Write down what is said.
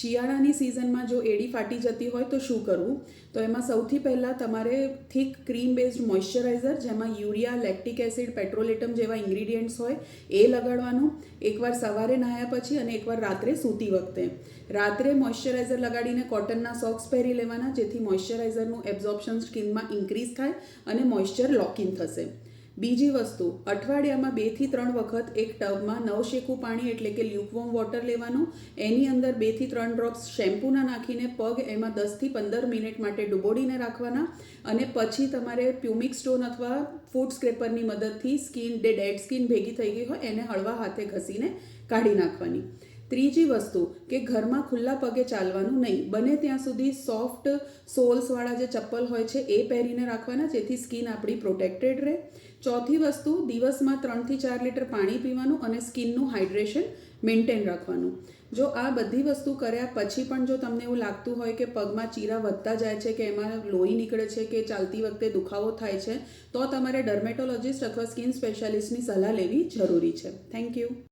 શિયાળાની સિઝનમાં જો એડી ફાટી જતી હોય તો શું કરવું? તો એમાં સૌથી પહેલાં તમારે થીક ક્રીમ બેઝડ મોઇશ્ચરાઇઝર, જેમાં યુરિયા, લેક્ટિક એસિડ, પેટ્રોલેટમ જેવા ઇન્ગ્રીડિયન્ટ્સ હોય, એ લગાડવાનું. એકવાર સવારે નહાયા પછી અને એકવાર રાત્રે સૂતી વખતે. રાત્રે મોઇશ્ચરાઇઝર લગાડીને કોટનના સોક્સ પહેરી લેવાના, જેથી મોઇશ્ચરાઇઝરનું એબ્ઝોર્પ્શન સ્કિનમાં ઇન્ક્રીઝ થાય અને મોઇશ્ચર લોક ઇન થશે. બીજી વસ્તુ, અઠવાડિયામાં બેથી ત્રણ વખત એક ટબમાં નવશેકું પાણી એટલે કે લ્યુકવોમ વોટર લેવાનું. એની અંદર બેથી ત્રણ ડ્રોપ્સ શેમ્પૂના નાખીને પગ એમાં દસથી પંદર મિનિટ માટે ડુબોડીને રાખવાના. અને પછી તમારે પ્યુમિક સ્ટોન અથવા ફૂડ સ્ક્રેપરની મદદથી સ્કિન, જે ડેડ સ્કિન ભેગી થઈ ગઈ હોય, એને હળવા હાથે ઘસીને કાઢી નાખવાની. ત્રીજી વસ્તુ કે ઘરમાં ખુલ્લા પગે ચાલવાનું નહીં. બને ત્યાં સુધી સોફ્ટ સોલ્સવાળા જે ચપ્પલ હોય છે એ પહેરીને રાખવાના, જેથી સ્કિન આપણી પ્રોટેક્ટેડ રહે. ચોથી વસ્તુ, દિવસમાં ત્રણથી ચાર લીટર પાણી પીવાનું અને સ્કિનનું હાઇડ્રેશન મેન્ટેન રાખવાનું. જો આ બધી વસ્તુ કર્યા પછી પણ જો તમને એવું લાગતું હોય કે પગમાં ચીરા વધતા જાય છે, કે એમાં લોહી નીકળે છે, કે ચાલતી વખતે દુખાવો થાય છે, તો તમારે ડર્મેટોલોજિસ્ટ અથવા સ્કિન સ્પેશિયાલિસ્ટની સલાહ લેવી જરૂરી છે. Thank you.